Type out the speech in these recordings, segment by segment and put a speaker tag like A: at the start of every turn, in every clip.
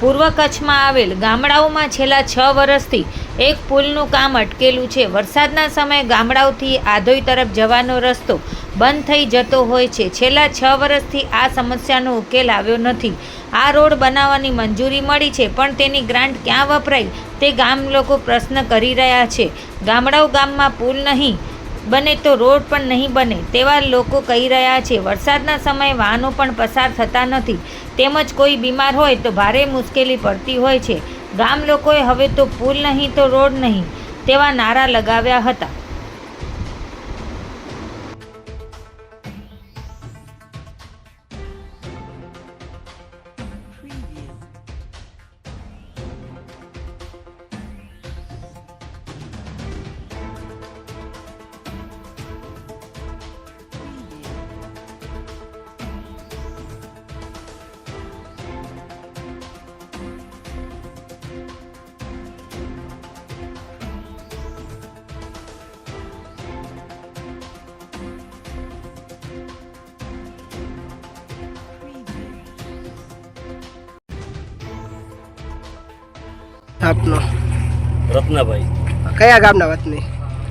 A: પૂર્વ કચ્છમાં આવેલ ગામડાઓમાં છેલ્લા છ વર્ષથી એક પુલનું કામ અટકેલું છે. વરસાદના સમયે ગામડાઓથી આધોઈ તરફ જવાનો રસ્તો બંધ થઈ જતો હોય છે. છેલ્લા છ વર્ષથી આ સમસ્યાનો ઉકેલ આવ્યો નથી. આ રોડ બનાવવાની મંજૂરી મળી છે, પણ તેની ગ્રાન્ટ ક્યાં વપરાઈ તે ગામ લોકો પ્રશ્ન કરી રહ્યા છે. ગામડાઓ ગામમાં પુલ નહીં બને તો રોડ પણ નહીં બને, તેવા લોકો કહી રહ્યા છે. વરસાદના સમયે વાહનો પણ પસાર થતા નથી. તેમજ કોઈ બીમાર હોય તો ભારે મુશ્કેલી પડતી હોય છે. ગામ લોકોએ હવે તો પુલ નહીં તો રોડ નહીં, તેવા નારા લગાવ્યા હતા.
B: આપનો?
C: રત્નાભાઈ.
B: કયા ગામના વતની?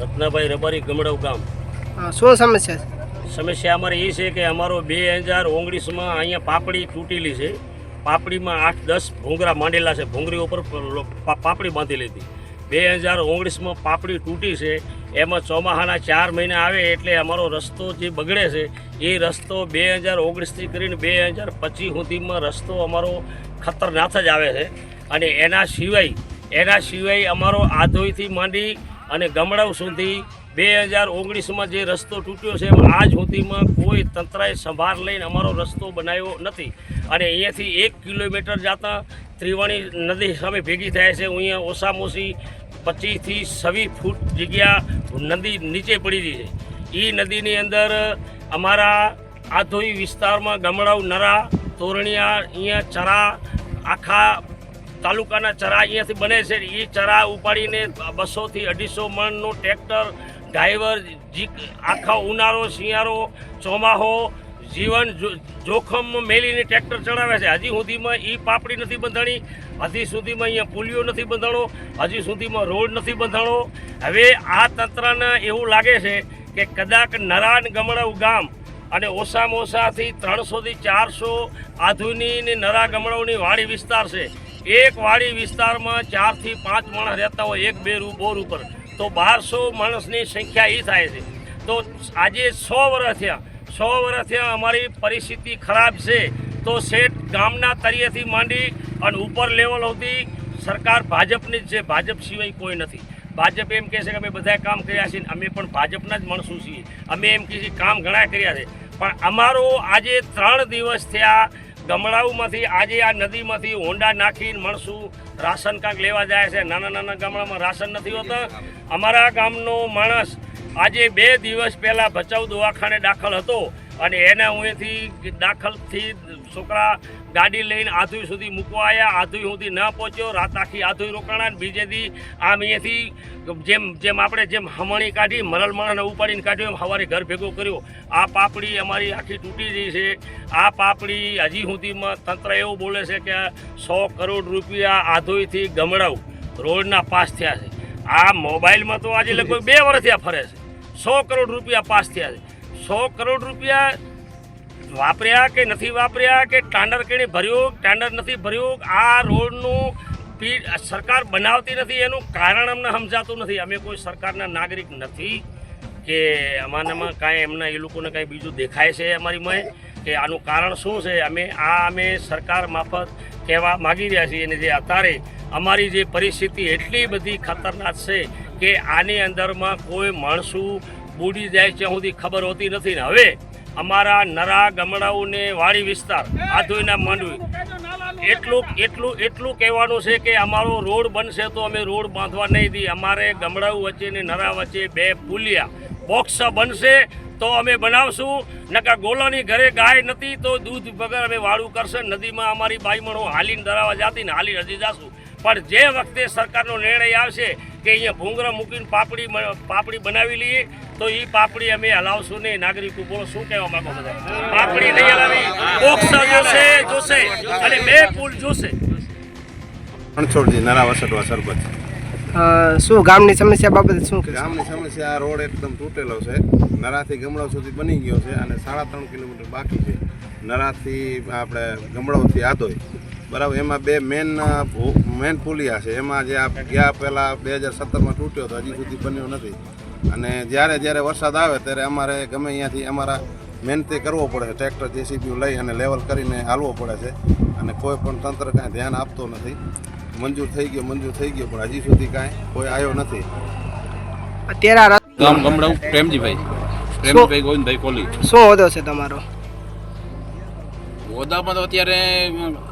C: રત્નાભાઈ રબારી ગમડવ ગામ.
B: શું સમસ્યા છે?
C: સમસ્યા અમારે એ છે કે અમારો બે હજાર ઓગણીસમાં અહીંયા પાપડી તૂટેલી છે. પાપડીમાં આઠ દસ ભૂંગરા માંડેલા છે. ભૂંગરી ઉપર પાપડી બાંધેલી હતી. બે હજાર ઓગણીસમાં પાપડી તૂટી છે. એમાં ચોમાહાના ચાર મહિના આવે એટલે અમારો રસ્તો જે બગડે છે એ રસ્તો બે હજાર ઓગણીસથી કરીને બે હજાર પચીસ સુધીમાં રસ્તો અમારો ખતરનાક જ આવે છે. અને એના સિવાય એના સિવાય અમારો આધોઈથી માંડી અને ગમડાવ સુધી બે હજાર ઓગણીસમાં જે રસ્તો તૂટ્યો છે એમાં આજ સુધીમાં કોઈ તંત્રએ સંભાળ લઈને અમારો રસ્તો બનાવ્યો નથી. અને અહીંયાથી એક કિલોમીટર જતાં ત્રિવાણી નદી સામે ભેગી થાય છે. અહીંયા ઓછામાં ઓછી પચીસથી છવ્વીસ ફૂટ જગ્યા નદી નીચે પડી રહી છે. એ નદીની અંદર અમારા આધોઈ વિસ્તારમાં ગમડાવ નરા, તોરણિયા, અહીંયા ચરા, આખા તાલુકાના ચરા અહીંયાથી બને છે. એ ચરા ઉપાડીને બસોથી અઢીસો મણનું ટ્રેક્ટર, ડ્રાઈવર જી આખા ઉનાળો, શિયાળો, ચોમાહો, જીવન જોખમ મેલીને ટ્રેક્ટર ચડાવે છે. હજી સુધીમાં એ પાપડી નથી બંધાણી, હજી સુધીમાં અહીંયા પુલિયો નથી બંધાણો, હજી સુધીમાં રોડ નથી બંધાણો. હવે આ તંત્રને એવું લાગે છે કે કદાચ નરાન ગમડાવ ગામ અને ઓછામાં ઓછાથી ત્રણસોથી ચારસો આધુની ને નરા ગમડાઓની વાડી વિસ્તાર છે. એક વાડી વિસ્તારમાં ચારથી પાંચ માણસ રહેતા હોય, એક બે બોર ઉપર. તો બારસો માણસની સંખ્યા એ થાય છે. તો આજે સો વર્ષ થયા. સો વર્ષ થયા અમારી પરિસ્થિતિ ખરાબ છે. તો શેઠ ગામના તળિયેથી માંડી અને ઉપર લેવલ સુધી સરકાર ભાજપની જ છે. ભાજપ સિવાય કોઈ નથી. ભાજપ એમ કહે છે કે અમે બધા કામ કર્યા છીએ અમે પણ ભાજપના જ માણસો છીએ. અમે એમ કહે છે કામ ઘણા કર્યા છે. પણ અમારો આજે ત્રણ દિવસ થયા ગમડાઓમાંથી આજે આ નદીમાંથી હોંડા નાખીને માણસો રાશન કાંક લેવા જાય છે. નાના નાના ગામડામાં રાશન નથી હોતા. અમારા ગામનો માણસ આજે બે દિવસ પહેલાં ભચાઉ દવાખાને દાખલ હતો. અને એને હું એથી દાખલથી છોકરા ગાડી લઈને આધુઈ સુધી મૂકવા આવ્યા આધુઈ સુધી ન પહોંચ્યો. રાત આખી આધુઈ રોકાણા ને બીજેથી આમ અહીંયાથી જેમ જેમ આપણે જેમ હમણી કાઢી, મરલ માણસને ઉપાડીને કાઢ્યો, એમ સવારે ઘર ભેગો કર્યો. આ પાપડી અમારી આખી તૂટી ગઈ છે. આ પાપડી હજી સુધીમાં તંત્ર એવું બોલે છે કે સો કરોડ રૂપિયા આધોઈથી ગમડાવ રોડના પાસ થયા છે. આ મોબાઈલમાં તો આજે લગભગ બે વર્ષ ત્યાં ફરે છે. સો કરોડ રૂપિયા પાસ થયા છે. સો કરોડ રૂપિયા વાપર્યા કે નથી વાપર્યા કે ટાંડર કેણે ભર્યું, ટાંડર નથી ભર્યું, આ રોડનું સરકાર બનાવતી નથી, એનું કારણ અમને સમજાતું નથી. અમે કોઈ સરકારના નાગરિક નથી કે અમારામાં કાંઈ એમના એ લોકોને કાંઈ બીજું દેખાય છે અમારી મય કે આનું કારણ શું છે? અમે આ અમે સરકાર મારફત કહેવા માગી રહ્યા છીએ. અને જે અત્યારે અમારી જે પરિસ્થિતિ એટલી બધી ખતરનાક છે કે આની અંદરમાં કોઈ માણસું બુડી જાય છે સુધી ખબર હોતી નથી ને. હવે અમારા નરા ગમડાઓને વાડી વિસ્તાર આધોઈના માંડવી. એટલું એટલું એટલું કહેવાનું છે કે અમારો રોડ બનશે તો અમે રોડ બાંધવા નહીં દઈએ અમારે ગમડાઓ વચ્ચે ને નરા વચ્ચે બે પુલિયા. બોક્સ બનશે તો અમે બનાવશું. નકા ગોલાની ઘરે ગાય નથી તો દૂધ વગર અમે વાળું કરશે. નદીમાં અમારી બાઈમણો હાલીને દરાવા જાતી ને હાલી હજી જાશું. પણ જે વખતે સરકારનો નિર્ણય આવશે કે અહીંયા ભૂંગરા મૂકીને પાપડી પાપડી બનાવી લઈએ તો એ પાપડી અમે હલાવશું નહીં. નાગરિકો બોલો શું કહેવા માંગો બધા પાપડી નહીં હલાવી જોશે જોશે અને બે પુલ જોશે.
D: રણછોડજી સરપંચ.
B: શું ગામની સમસ્યા બાબતે શું
D: ગામની સમસ્યા આ રોડ એકદમ તૂટેલો છે. નરાથી ગમડાવ સુધી બની ગયો છે અને સાડા ત્રણ કિલોમીટર બાકી છે. નરાથી આપણે ગમડાવથી આદોય બરાબર એમાં બે મેન મેન પુલિયા છે. એમાં જે આ ગયા પહેલાં બે હજાર સત્તરમાં તૂટ્યો તો હજી સુધી બન્યો નથી. અને જ્યારે જ્યારે વરસાદ આવે ત્યારે અમારે ગમે અહીંયાથી અમારા મહેનતે કરવો પડે. છે ટ્રેક્ટર જેસીબી લઈ અને લેવલ કરીને હાલવો પડે છે. અને કોઈ પણ તંત્ર કાંઈ ધ્યાન આપતો નથી. મંજૂર થઈ ગયો મંજૂર થઈ ગયો પણ હજી સુધી કાંઈ કોઈ આવ્યો નથી.
B: અત્યારે
E: ગામ ગમડાઉ પ્રેમજીભાઈ. પ્રેમજીભાઈ ગોવિંદભાઈ કોલી.
B: શું હોદ્દો છે તમારો.
E: હોદ્દામાં તો અત્યારે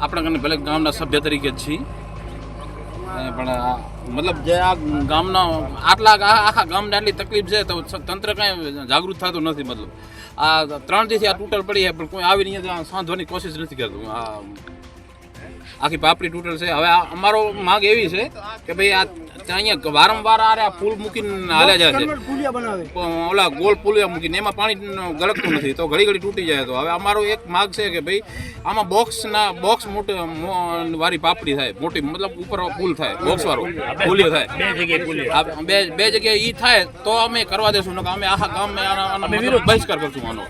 E: આપણા ભલે ગામના સભ્ય તરીકે જ છીએ. પણ મતલબ જે આ ગામના, આટલા આખા ગામને આટલી તકલીફ છે તો તંત્ર કાંઈ જાગૃત થતું નથી મતલબ. આ ત્રણ દિવસથી આ તૂટલ પડી છે, પણ કોઈ આવીને અહીંયા સાંધવાની કોશિશ નથી કરતું. આ આખી પાપડી તૂટેલ છે. હવે અમારો માગ એવી છે કે ભાઈ આ ત્યાં અહીંયા વારંવાર આ આ પુલ મૂકીને હાલ્યા જાય છે. ઓલા ગોળ પુલિયા મૂકીને એમાં પાણી ગળકતું નથી તો ઘડી ઘડી તૂટી જાય તો. હવે અમારો એક માગ છે કે ભાઈ આમાં બોક્સના બોક્સ મોટી વારી વાળી પાપડી થાય. મોટી મતલબ ઉપર પુલ થાય બોક્સ વાળો પુલિયો થાય.
C: બે
E: બે બે જગ્યાએ ઈ થાય તો અમે કરવા દેશું નકર અમે આખા ગામ બહિષ્કાર કરશું આનો.